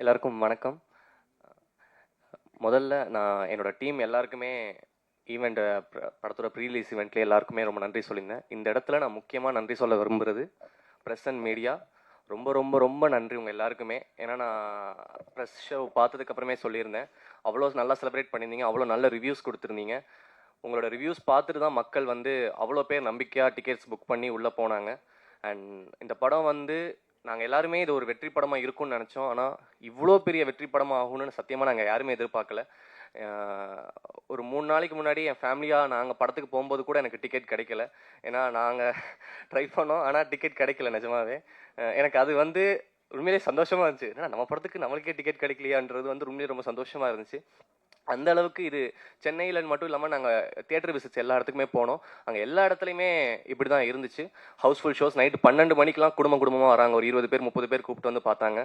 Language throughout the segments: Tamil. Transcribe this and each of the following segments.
எல்லாருக்கும் வணக்கம். முதல்ல நான் என்னோடய டீம் எல்லாருக்குமே ஈவெண்ட் படத்தோட ப்ரீலீஸ் ஈவெண்ட்லேயே எல்லாருக்குமே ரொம்ப நன்றி சொல்லியிருந்தேன். இந்த இடத்துல நான் முக்கியமாக நன்றி சொல்ல விரும்புகிறது ப்ரெஸ் அண்ட் மீடியா ரொம்ப ரொம்ப ரொம்ப நன்றி உங்கள் எல்லாருக்குமே. ஏன்னா நான் ப்ரெஸ் ஷோ பார்த்ததுக்கப்புறமே சொல்லியிருந்தேன். அவ்வளோ நல்லா செலிப்ரேட் பண்ணியிருந்தீங்க. அவ்வளோ நல்ல ரிவ்யூஸ் கொடுத்துருந்தீங்க. உங்களோட ரிவ்யூஸ் பார்த்துட்டு தான் மக்கள் வந்து அவ்வளோ பேர் நம்பிக்கையாக டிக்கெட்ஸ் புக் பண்ணி உள்ளே போனாங்க. அண்ட் இந்த படம் வந்து நாங்கள் எல்லாருமே இது ஒரு வெற்றி படமாக இருக்கும்னு நினச்சோம். ஆனால் இவ்வளோ பெரிய வெற்றி படமாக ஆகும்னு சத்தியமாக நாங்கள் யாருமே எதிர்பார்க்கல. ஒரு மூணு நாளைக்கு முன்னாடி என் ஃபேமிலியாக நாங்கள் படத்துக்கு போகும்போது கூட எனக்கு டிக்கெட் கிடைக்கல. ஏன்னா நாங்கள் ட்ரை பண்ணோம். ஆனால் டிக்கெட் கிடைக்கல நிஜமாவே. எனக்கு அது வந்து உண்மையிலேயே சந்தோஷமாக இருந்துச்சு. ஏன்னா நம்ம படத்துக்கு நம்மளுக்கே டிக்கெட் கிடைக்கலையான்றது வந்து உண்மையிலேயே ரொம்ப சந்தோஷமாக இருந்துச்சு. அந்த அளவுக்கு இது சென்னையில் மட்டும் இல்லாமல் நாங்கள் தியேட்டர் விசிட்ஸ் எல்லா இடத்துக்குமே போனோம். அங்கே எல்லா இடத்துலையுமே இப்படி தான் இருந்துச்சு. ஹவுஸ்ஃபுல் ஷோஸ் நைட்டு பன்னெண்டு மணிக்கெலாம் குடும்ப குடும்பமாக வராங்க. ஒரு இருபது பேர் முப்பது பேர் கூப்பிட்டு வந்து பார்த்தாங்க.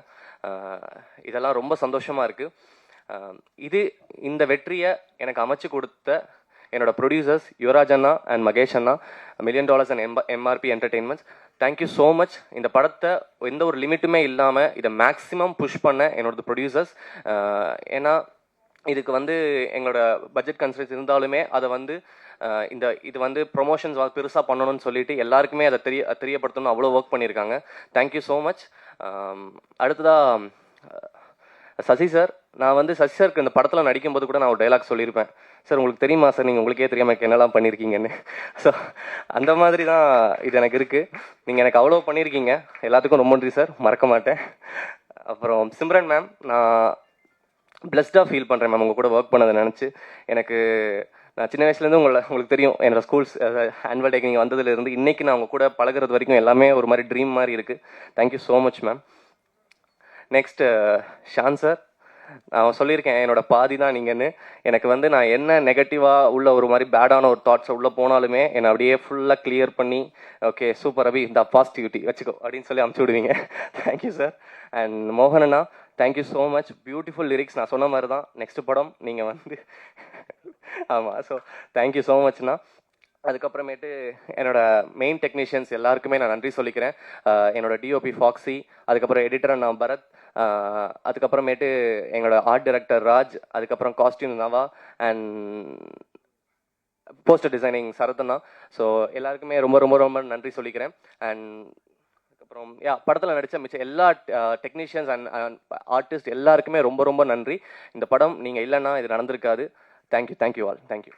இதெல்லாம் ரொம்ப சந்தோஷமாக இருக்குது இது இந்த வெற்றியை எனக்கு அமைச்சு கொடுத்த என்னோட ப்ரொடியூசர்ஸ் யுவராஜ் அண்ணா and Mahesh Anna million dollars and M MRP entertainments thank you so much இந்த படத்தை எந்த ஒரு லிமிட்டுமே இல்லாமல் இதை மேக்ஸிமம் புஷ் பண்ண என்னோட ப்ரொடியூசர்ஸ் ஏன்னா இதுக்கு வந்து எங்களோட பட்ஜெட் கன்சர்ன்ஸ் இருந்தாலுமே அதை வந்து இந்த இது வந்து ப்ரொமோஷன்ஸ் பெருசாக பண்ணணும்னு சொல்லிட்டு எல்லாருக்குமே அதை தெரிய தெரியப்படுத்தணும் அவ்வளோ ஒர்க் பண்ணியிருக்காங்க. தேங்க்யூ ஸோ மச் அடுத்ததாக சசி சார் நான் வந்து சசி சாருக்கு இந்த படத்தில் நடிக்கும்போது கூட நான் ஒரு டைலாக் சொல்லியிருப்பேன். சார் உங்களுக்கு தெரியுமா சார் நீங்கள் உங்களுக்கே தெரியாமல் எனக்கு என்னெல்லாம் பண்ணியிருக்கீங்கன்னு. ஸோ அந்த மாதிரி தான் இது எனக்கு இருக்குது நீங்கள் எனக்கு அவ்வளோ பண்ணியிருக்கீங்க. எல்லாத்துக்கும் ரொம்ப நன்றி சார் மறக்க மாட்டேன். அப்புறம் சிம்ரன் மேம் நான் பிளஸ்டாக ஃபீல் பண்ணுறேன் மேம் உங்கள் கூட ஒர்க் பண்ணதை நினச்சி எனக்கு நான் சின்ன வயசுலேருந்து உங்களை உங்களுக்கு தெரியும். என்னோட ஸ்கூல்ஸ் ஆனுவல் டேக்கு நீங்கள் வந்ததுலேருந்து இன்றைக்கி நான் உங்கள் கூட பழகுறது வரைக்கும் எல்லாமே ஒரு மாதிரி ட்ரீம் மாதிரி இருக்குது thank you so much ma'am next Shaan sir நான் சொல்லியிருக்கேன் என்னோட பாதி தான் நீங்கன்னு. எனக்கு வந்து நான் என்ன நெகட்டிவாக உள்ள ஒரு மாதிரி பேடான ஒரு தாட்ஸ் உள்ளே போனாலுமே என்னை அப்படியே ஃபுல்லாக கிளியர் பண்ணி ஓகே சூப்பர் அபி இந்த பாசிட்டிவிட்டி வச்சுக்கோ அப்படின்னு சொல்லி அமுச்சு விடுவீங்க. Thank you sir and மோகனண்ணா thank you so much beautiful lyrics நான் சொன்ன மாதிரி தான் நெக்ஸ்ட் படம் நீங்கள் வந்து ஆமாம் ஸோ தேங்க்யூ ஸோ மச்ண்ணா அதுக்கப்புறமேட்டு என்னோட மெயின் டெக்னீஷியன்ஸ் எல்லாருக்குமே நான் நன்றி சொல்லிக்கிறேன். என்னோட டிஓபி ஃபாக்ஸி அதுக்கப்புறம் எடிட்டர் நான் பரத் அதுக்கப்புறமேட்டு எங்களோட ஆர்ட் டைரக்டர் ராஜ் அதுக்கப்புறம் costume Nava and poster designing சரத்னா so எல்லாருக்குமே ரொம்ப ரொம்ப ரொம்ப நன்றி சொல்லிக்கிறேன். அண்ட் அதுக்கப்புறம் யா படத்தில் நடித்த மிச்சம் எல்லா டெக்னீஷியன்ஸ் அண்ட் ஆர்டிஸ்ட் எல்லாருக்குமே ரொம்ப ரொம்ப நன்றி. இந்த படம் நீங்கள் இல்லைன்னா இது நடந்திருக்காது. Thank you thank you all thank you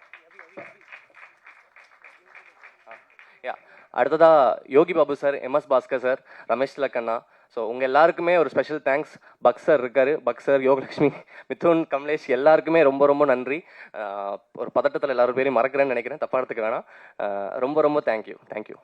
யா அடுத்ததாக Yogi Babu sir MS Bhaskar sir Ramesh Lakkanna. So உங்கள் எல்லாருக்குமே ஒரு ஸ்பெஷல் தேங்க்ஸ் பக் சார் இருக்காரு. பக் சார் யோகலட்சுமி மிதுன் கமலேஷ் எல்லாருக்குமே ரொம்ப ரொம்ப நன்றி. ஒரு பதட்டத்தில் எல்லாரும் பேரையும் மறக்கிறேன்னு நினைக்கிறேன். தப்பா எடுத்துக்க வேணாம். ரொம்ப ரொம்ப தேங்க்யூ தேங்க்யூ